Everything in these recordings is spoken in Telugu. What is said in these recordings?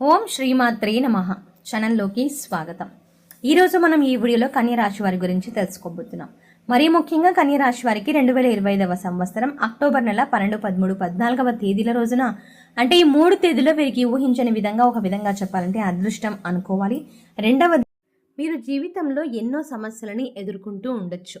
ఓం శ్రీమాత్రే నమ. ఛానల్లోకి స్వాగతం. ఈరోజు మనం ఈ వీడియోలో కన్యరాశి వారి గురించి తెలుసుకోబోతున్నాం. మరీ ముఖ్యంగా కన్య రాశి వారికి రెండు వేల ఇరవై ఐదవ సంవత్సరం అక్టోబర్ నెల పన్నెండు పదమూడు పద్నాలుగవ తేదీల రోజున అంటే ఈ మూడు తేదీలో వీరికి ఊహించని విధంగా ఒక విధంగా చెప్పాలంటే అదృష్టం అనుకోవాలి. రెండవది మీరు జీవితంలో ఎన్నో సమస్యలని ఎదుర్కొంటూ ఉండొచ్చు.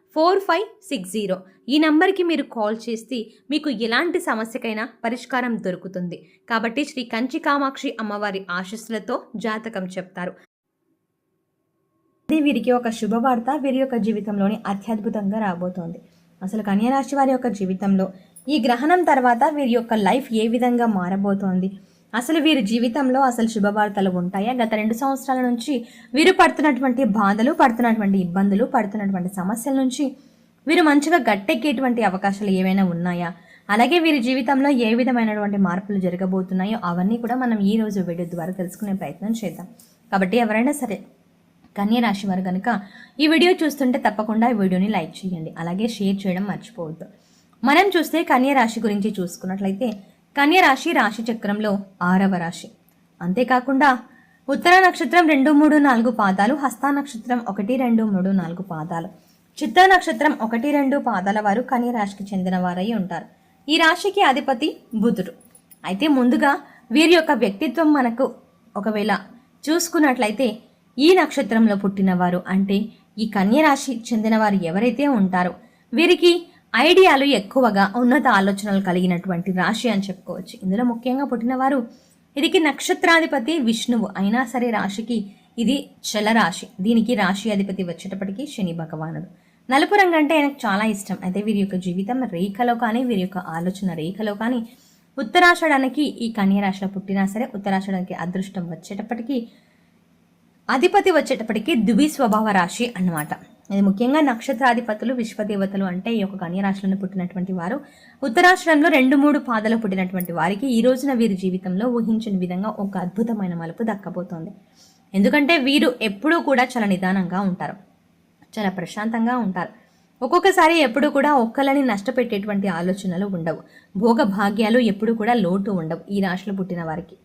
four five six zero. ఈ నంబర్కి మీరు కాల్ చేస్తే మీకు ఎలాంటి సమస్యకైనా పరిష్కారం దొరుకుతుంది. కాబట్టి శ్రీ కంచి కామాక్షి అమ్మవారి ఆశస్సులతో జాతకం చెప్తారు. అది వీరికి ఒక శుభవార్త వీరి యొక్క జీవితంలోని అత్యద్భుతంగా రాబోతోంది. అసలు కన్యరాశి వారి యొక్క జీవితంలో ఈ గ్రహణం తర్వాత వీరి యొక్క లైఫ్ ఏ విధంగా మారబోతోంది? అసలు వీరి జీవితంలో అసలు శుభవార్తలు ఉంటాయా? గత రెండు సంవత్సరాల నుంచి వీరు పడుతున్నటువంటి బాధలు పడుతున్నటువంటి ఇబ్బందులు పడుతున్నటువంటి సమస్యల నుంచి వీరు మంచిగా గట్టెక్కేటువంటి అవకాశాలు ఏవైనా ఉన్నాయా? అలాగే వీరి జీవితంలో ఏ విధమైనటువంటి మార్పులు జరగబోతున్నాయో అవన్నీ కూడా మనం ఈ రోజు వీడియో ద్వారా తెలుసుకునే ప్రయత్నం చేద్దాం. కాబట్టి ఎవరైనా సరే కన్య రాశి వారు కనుక ఈ వీడియో చూస్తుంటే తప్పకుండా ఈ వీడియోని లైక్ చేయండి. అలాగే షేర్ చేయడం మర్చిపోవద్దు. మనం చూస్తే కన్య రాశి గురించి చూసుకున్నట్లయితే కన్యరాశి రాశి చక్రంలో ఆరవ రాశి. అంతేకాకుండా ఉత్తర నక్షత్రం రెండు మూడు నాలుగు పాదాలు హస్త నక్షత్రం ఒకటి రెండు మూడు నాలుగు పాదాలు. చిత్త నక్షత్రం ఒకటి రెండు పాదాల వారు కన్యరాశికి చెందిన వారై ఉంటారు. ఈ రాశికి అధిపతి బుధుడు. అయితే ముందుగా వీరి యొక్క వ్యక్తిత్వం మనకు ఒకవేళ చూసుకున్నట్లయితే ఈ నక్షత్రంలో పుట్టినవారు అంటే ఈ కన్యరాశి చెందినవారు ఎవరైతే ఉంటారో వీరికి ఐడియాలు ఎక్కువగా ఉన్నత ఆలోచనలు కలిగినటువంటి రాశి అని చెప్పుకోవచ్చు. ఇందులో ముఖ్యంగా పుట్టినవారు ఇదికి నక్షత్రాధిపతి విష్ణువు. అయినా సరే రాశికి ఇది చలరాశి. దీనికి రాశి అధిపతి వచ్చేటప్పటికి శని భగవానుడు. నలుపు రంగు అంటే ఆయనకు చాలా ఇష్టం. అయితే వీరి యొక్క జీవితం రేఖలో కానీ వీరి యొక్క ఆలోచన రేఖలో కానీ ఉత్తరాషడానికి ఈ కన్య రాశిలో పుట్టినా సరే ఉత్తరాషడానికి అదృష్టం వచ్చేటప్పటికి అధిపతి వచ్చేటప్పటికి ద్వి స్వభావ రాశి అన్నమాట. ఇది ముఖ్యంగా నక్షత్రాధిపతులు విశ్వదేవతలు అంటే ఈ యొక్క కన్యరాశులను పుట్టినటువంటి వారు. ఉత్తరాశ్రంలో రెండు మూడు పాదలు పుట్టినటువంటి వారికి ఈ రోజున వీరి జీవితంలో ఊహించిన విధంగా ఒక అద్భుతమైన మలుపు దక్కబోతోంది. ఎందుకంటే వీరు ఎప్పుడూ కూడా చాలా నిదానంగా ఉంటారు. చాలా ప్రశాంతంగా ఉంటారు. ఒక్కొక్కసారి ఎప్పుడు కూడా ఒక్కలని నష్టపెట్టేటువంటి ఆలోచనలు ఉండవు. భోగ భాగ్యాలు ఎప్పుడు కూడా లోటు ఉండవు ఈ రాశిలో పుట్టిన వారికి.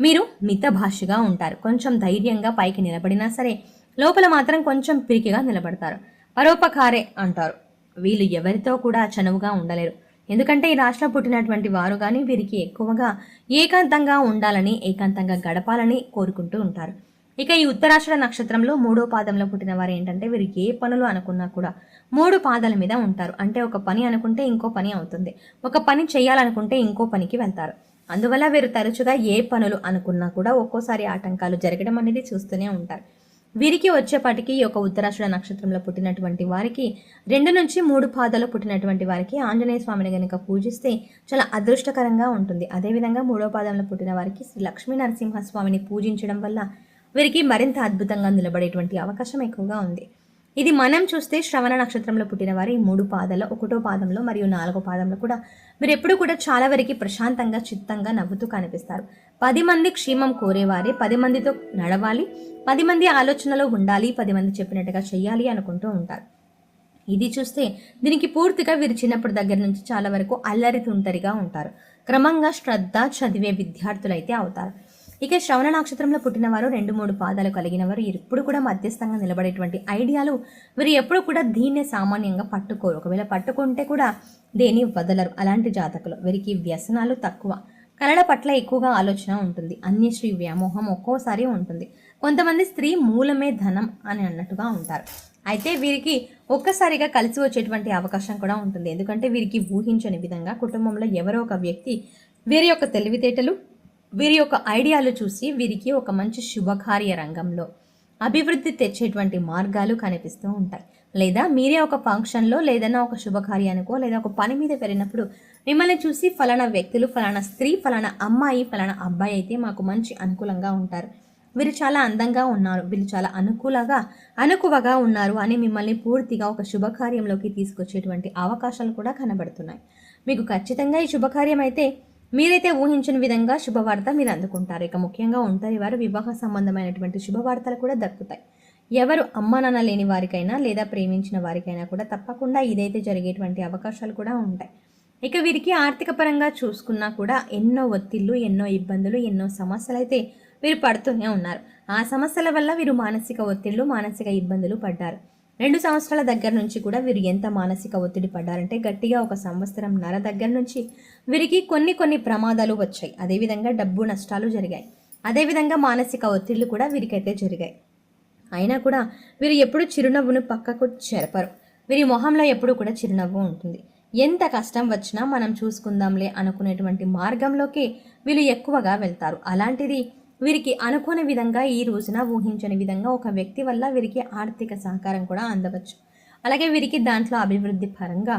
మీరు మిత భాషగా ఉంటారు. కొంచెం ధైర్యంగా పైకి నిలబడినా సరే లోపల మాత్రం కొంచెం పిరికిగా నిలబడతారు. పరోపకారే అంటారు. వీళ్ళు ఎవరితో కూడా చనువుగా ఉండలేరు. ఎందుకంటే ఈ రాష్ట్రం పుట్టినటువంటి వారు కానీ వీరికి ఎక్కువగా ఏకాంతంగా ఉండాలని ఏకాంతంగా గడపాలని కోరుకుంటూ ఉంటారు. ఇక ఈ ఉత్తరాష్ట్ర నక్షత్రంలో మూడో పాదంలో పుట్టిన వారు ఏంటంటే వీరు ఏ పనులు అనుకున్నా కూడా మూడు పాదాల మీద ఉంటారు. అంటే ఒక పని అనుకుంటే ఇంకో పని అవుతుంది. ఒక పని చేయాలనుకుంటే ఇంకో పనికి వెళ్తారు. అందువల్ల వీరు తరచుగా ఏ పనులు అనుకున్నా కూడా ఒక్కోసారి ఆటంకాలు జరగడం అనేది చూస్తూనే ఉంటారు. వీరికి వచ్చేపాటికి ఈ యొక్క ఉత్తరాషుడ నక్షత్రంలో పుట్టినటువంటి వారికి రెండు నుంచి మూడు పాదాలు పుట్టినటువంటి వారికి ఆంజనేయ స్వామిని కనుక పూజిస్తే చాలా అదృష్టకరంగా ఉంటుంది. అదేవిధంగా మూడో పాదంలో పుట్టిన వారికి శ్రీ లక్ష్మీ నరసింహస్వామిని పూజించడం వల్ల వీరికి మరింత అద్భుతంగా నిలబడేటువంటి అవకాశం ఎక్కువగా ఉంది. ఇది మనం చూస్తే శ్రవణ నక్షత్రంలో పుట్టిన వారి మూడు పాదాలు ఒకటో పాదంలో మరియు నాలుగో పాదంలో కూడా మీరు ఎప్పుడు కూడా చాలా వరకు ప్రశాంతంగా చిత్తంగా నవ్వుతూ కనిపిస్తారు. పది మంది క్షేమం కోరేవారే పది మందితో నడవాలి పది మంది ఆలోచనలో ఉండాలి పది మంది చెప్పినట్టుగా చెయ్యాలి అనుకుంటూ ఉంటారు. ఇది చూస్తే దీనికి పూర్తిగా వీరు చిన్నప్పటి దగ్గర నుంచి చాలా వరకు అల్లరి తుంటరిగా ఉంటారు. క్రమంగా శ్రద్ధ చదివే విద్యార్థులు అయితే అవుతారు. ఇక శ్రవణ నక్షత్రంలో పుట్టినవారు రెండు మూడు పాదాలు కలిగిన వారు ఎప్పుడు కూడా మధ్యస్థంగా నిలబడేటువంటి ఐడియాలు వీరు ఎప్పుడు కూడా దీన్నే సామాన్యంగా పట్టుకోరు. ఒకవేళ పట్టుకుంటే కూడా దేని వదలరు. అలాంటి జాతకులు వీరికి వ్యసనాలు తక్కువ. కళల పట్ల ఎక్కువగా ఆలోచన ఉంటుంది. అన్యశ్రీ వ్యామోహం ఒక్కోసారి ఉంటుంది. కొంతమంది స్త్రీ మూలమే ధనం అని అన్నట్టుగా ఉంటారు. అయితే వీరికి ఒక్కసారిగా కలిసి వచ్చేటువంటి అవకాశం కూడా ఉంటుంది. ఎందుకంటే వీరికి ఊహించని విధంగా కుటుంబంలో ఎవరో ఒక వ్యక్తి వీరి యొక్క తెలివితేటలు వీరి యొక్క ఐడియాలు చూసి వీరికి ఒక మంచి శుభకార్య రంగంలో అభివృద్ధి తెచ్చేటువంటి మార్గాలు కనిపిస్తూ ఉంటాయి. లేదా మీరే ఒక ఫంక్షన్లో లేదన్నా ఒక శుభకార్యానికో లేదా ఒక పని మీద వెళ్ళినప్పుడు మిమ్మల్ని చూసి ఫలానా వ్యక్తులు ఫలానా స్త్రీ ఫలానా అమ్మాయి ఫలానా అబ్బాయి అయితే మాకు మంచి అనుకూలంగా ఉంటారు. వీరు చాలా అందంగా ఉన్నారు. వీళ్ళు చాలా అనుకూలంగా అనుకువగా ఉన్నారు అని మిమ్మల్ని పూర్తిగా ఒక శుభకార్యంలోకి తీసుకొచ్చేటువంటి అవకాశాలు కూడా కనబడుతున్నాయి. మీకు ఖచ్చితంగా ఈ శుభకార్యం అయితే మీరైతే ఊహించిన విధంగా శుభవార్త మీరు అందుకుంటారు. ఇక ముఖ్యంగా ఒంటరి వారు వివాహ సంబంధమైనటువంటి శుభవార్తలు కూడా దక్కుతాయి. ఎవరు అమ్మ నాన్న లేని వారికైనా లేదా ప్రేమించిన వారికైనా కూడా తప్పకుండా ఇదైతే జరిగేటువంటి అవకాశాలు కూడా ఉంటాయి. ఇక వీరికి ఆర్థిక పరంగా చూసుకున్నా కూడా ఎన్నో ఒత్తిళ్ళు ఎన్నో ఇబ్బందులు ఎన్నో సమస్యలు అయితే వీరు పడుతూనే ఉన్నారు. ఆ సమస్యల వల్ల వీరు మానసిక ఒత్తిళ్ళు మానసిక ఇబ్బందులు పడ్డారు. రెండు సంవత్సరాల దగ్గర నుంచి కూడా వీరు ఎంత మానసిక ఒత్తిడి పడ్డారంటే గట్టిగా ఒక సంవత్సరం నర దగ్గర నుంచి వీరికి కొన్ని కొన్ని ప్రమాదాలు వచ్చాయి. అదేవిధంగా డబ్బు నష్టాలు జరిగాయి. అదేవిధంగా మానసిక ఒత్తిళ్ళు కూడా వీరికైతే జరిగాయి. అయినా కూడా వీరు ఎప్పుడు చిరునవ్వును పక్కకు చెరపరు. వీరి మొహంలో ఎప్పుడు కూడా చిరునవ్వు ఉంటుంది. ఎంత కష్టం వచ్చినా మనం చూసుకుందాంలే అనుకునేటువంటి మార్గంలోకి వీళ్ళు ఎక్కువగా వెళ్తారు. అలాంటిది వీరికి అనుకోని విధంగా ఈ రోజున ఊహించని విధంగా ఒక వ్యక్తి వల్ల వీరికి ఆర్థిక సహకారం కూడా అందవచ్చు. అలాగే వీరికి దాంట్లో అభివృద్ధి పరంగా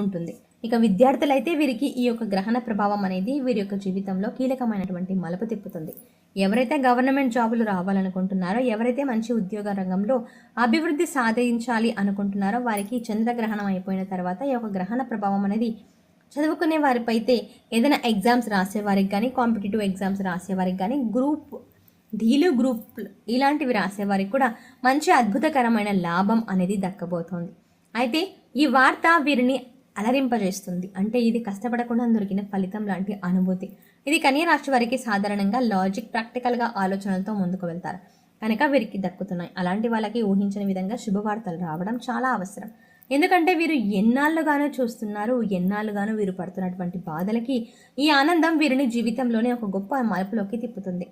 ఉంటుంది. ఇక విద్యార్థులైతే వీరికి ఈ యొక్క గ్రహణ ప్రభావం అనేది వీరి యొక్క జీవితంలో కీలకమైనటువంటి మలుపు తిప్పుతుంది. ఎవరైతే గవర్నమెంట్ జాబులు రావాలనుకుంటున్నారో ఎవరైతే మంచి ఉద్యోగ రంగంలో అభివృద్ధి సాధించాలి అనుకుంటున్నారో వారికి చంద్రగ్రహణం అయిపోయిన తర్వాత ఈ యొక్క గ్రహణ ప్రభావం అనేది చదువుకునే వారిపైతే ఏదైనా ఎగ్జామ్స్ రాసేవారికి కానీ కాంపిటేటివ్ ఎగ్జామ్స్ రాసేవారికి కానీ గ్రూప్ డీలు గ్రూప్ ఇలాంటివి రాసేవారికి కూడా మంచి అద్భుతకరమైన లాభం అనేది దక్కబోతోంది. అయితే ఈ వార్త వీరిని అలరింపజేస్తుంది. అంటే ఇది కష్టపడకుండా దొరికిన ఫలితం లాంటి అనుభూతి. ఇది కన్య రాశి వారికి సాధారణంగా లాజిక్ ప్రాక్టికల్గా ఆలోచనలతో ముందుకు వెళ్తారు. కనుక వీరికి దక్కుతున్నాయి. అలాంటి వాళ్ళకి ఊహించిన విధంగా శుభవార్తలు రావడం చాలా అవసరం. ఎందుకంటే వీరు ఎన్నాళ్ళుగానో చూస్తున్నారు ఎన్నాళ్ళుగానో వీరు పడుతున్నటువంటి బాధలకి ఈ ఆనందం వీరిని జీవితంలోనే ఒక గొప్ప మలుపులోకి తిప్పుతుంది.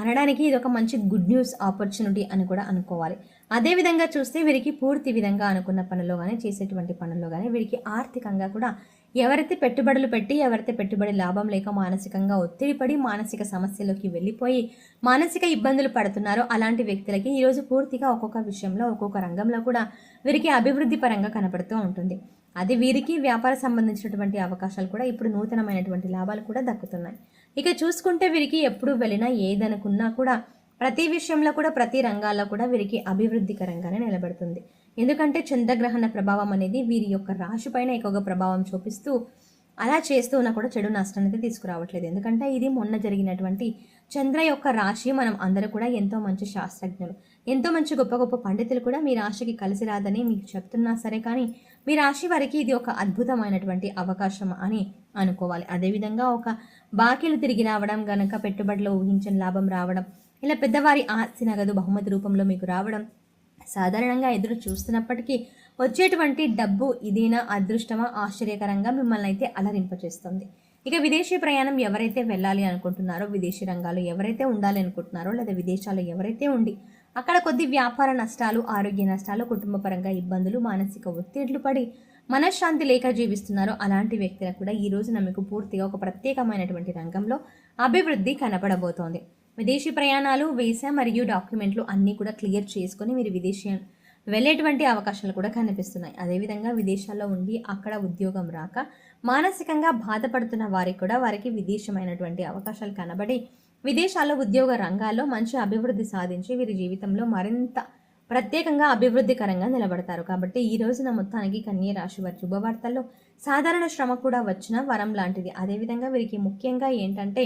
అనడానికి ఇది ఒక మంచి గుడ్ న్యూస్ ఆపర్చునిటీ అని కూడా అనుకోవాలి. అదేవిధంగా చూస్తే వీరికి పూర్తి విధంగా అనుకున్న పనుల్లో కానీ చేసేటువంటి పనుల్లో కానీ వీరికి ఆర్థికంగా కూడా ఎవరైతే పెట్టుబడులు పెట్టి ఎవరైతే పెట్టుబడి లాభం లేక మానసికంగా ఒత్తిడి పడి మానసిక సమస్యలోకి వెళ్ళిపోయి మానసిక ఇబ్బందులు పడుతున్నారో అలాంటి వ్యక్తులకి ఈరోజు పూర్తిగా ఒక్కొక్క విషయంలో ఒక్కొక్క రంగంలో కూడా వీరికి అభివృద్ధి పరంగా కనపడుతూ ఉంటుంది. అది వీరికి వ్యాపార సంబంధించినటువంటి అవకాశాలు కూడా ఇప్పుడు నూతనమైనటువంటి లాభాలు కూడా దక్కుతున్నాయి. ఇక చూసుకుంటే వీరికి ఎప్పుడు వెళ్ళినా ఏదనుకున్నా కూడా ప్రతి విషయంలో కూడా ప్రతి రంగాల్లో కూడా వీరికి అభివృద్ధికరంగానే నిలబడుతుంది. ఎందుకంటే చంద్రగ్రహణ ప్రభావం అనేది వీరి యొక్క రాశి పైన ఎక్కువగా ప్రభావం చూపిస్తూ అలా చేస్తూ ఉన్నా కూడా చెడు నష్టం అయితే తీసుకురావట్లేదు. ఎందుకంటే ఇది మొన్న జరిగినటువంటి చంద్ర యొక్క రాశి మనం అందరూ కూడా ఎంతో మంచి శాస్త్రజ్ఞులు. ఎంతో మంచి గొప్ప గొప్ప పండితులు కూడా మీ రాశికి కలిసి రాదని మీకు చెప్తున్నా సరే కానీ మీ రాశి వారికి ఇది ఒక అద్భుతమైనటువంటి అవకాశం అని అనుకోవాలి. అదేవిధంగా ఒక బాకీలు తిరిగి రావడం గనక పెట్టుబడిలో ఊహించిన లాభం రావడం ఇలా పెద్దవారి ఆస్తి నగదు బహుమతి రూపంలో మీకు రావడం సాధారణంగా ఎదురు చూస్తున్నప్పటికీ వచ్చేటువంటి డబ్బు ఇదేనా అదృష్టమా ఆశ్చర్యకరంగా మిమ్మల్ని అయితే అలరింపచేస్తుంది. ఇక విదేశీ ప్రయాణం ఎవరైతే వెళ్ళాలి అనుకుంటున్నారో విదేశీ రంగాలు ఎవరైతే ఉండాలి అనుకుంటున్నారో లేదా విదేశాల్లో ఎవరైతే ఉండి అక్కడ కొద్ది వ్యాపార నష్టాలు ఆరోగ్య నష్టాలు కుటుంబపరంగా ఇబ్బందులు మానసిక ఒత్తిళ్ళు పడి మనశ్శాంతి లేక జీవిస్తున్నారో అలాంటి వ్యక్తులకు కూడా ఈ రోజున మీకు పూర్తిగా ఒక ప్రత్యేకమైనటువంటి రంగంలో అభివృద్ధి కనపడబోతోంది. విదేశీ ప్రయాణాలు వీసా మరియు డాక్యుమెంట్లు అన్నీ కూడా క్లియర్ చేసుకొని మీరు విదేశీ వెళ్ళేటువంటి అవకాశాలు కూడా కనిపిస్తున్నాయి. అదేవిధంగా విదేశాల్లో ఉండి అక్కడ ఉద్యోగం రాక మానసికంగా బాధపడుతున్న వారికి కూడా వారికి విదేశమైనటువంటి అవకాశాలు కనబడి విదేశాల్లో ఉద్యోగ రంగాల్లో మంచి అభివృద్ధి సాధించి వీరి జీవితంలో మరింత ప్రత్యేకంగా అభివృద్ధికరంగా నిలబడతారు. కాబట్టి ఈ రోజున మొత్తానికి కన్య రాశి వారి శుభవార్తల్లో సాధారణ శ్రమ కూడా వచ్చిన వరం లాంటిది. అదేవిధంగా వీరికి ముఖ్యంగా ఏంటంటే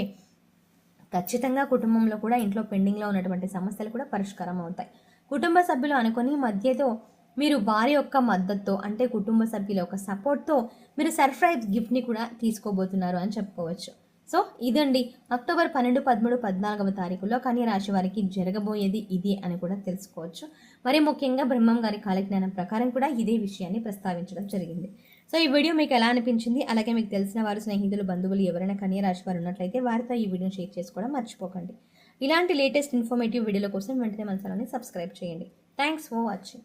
ఖచ్చితంగా కుటుంబంలో కూడా ఇంట్లో పెండింగ్లో ఉన్నటువంటి సమస్యలు కూడా పరిష్కారం అవుతాయి. కుటుంబ సభ్యులు అనుకుని మధ్యతో మీరు వారి యొక్క మద్దతుతో అంటే కుటుంబ సభ్యుల యొక్క సపోర్ట్తో మీరు సర్ప్రైజ్ గిఫ్ట్ని కూడా తీసుకోబోతున్నారు అని చెప్పుకోవచ్చు. సో ఇదండి అక్టోబర్ పన్నెండు పదమూడు పద్నాలుగవ తారీఖులో కన్య రాశి వారికి జరగబోయేది ఇది అని కూడా తెలుసుకోవచ్చు. మరి ముఖ్యంగా బ్రహ్మం గారి కాలజ్ఞానం ప్రకారం కూడా ఇదే విషయాన్ని ప్రస్తావించడం జరిగింది. సో ఈ వీడియో మీకు ఎలా అనిపించింది? అలాగే మీకు తెలిసిన వారు స్నేహితులు బంధువులు ఎవరైనా కన్య రాశి వారు ఉన్నట్లయితే వారితో ఈ వీడియోని షేర్ చేసుకోవడం మర్చిపోకండి. ఇలాంటి లేటెస్ట్ ఇన్ఫర్మేటివ్ వీడియోల కోసం వెంటనే మన ఛానల్ని సబ్స్క్రైబ్ చేయండి. Thanks for watching.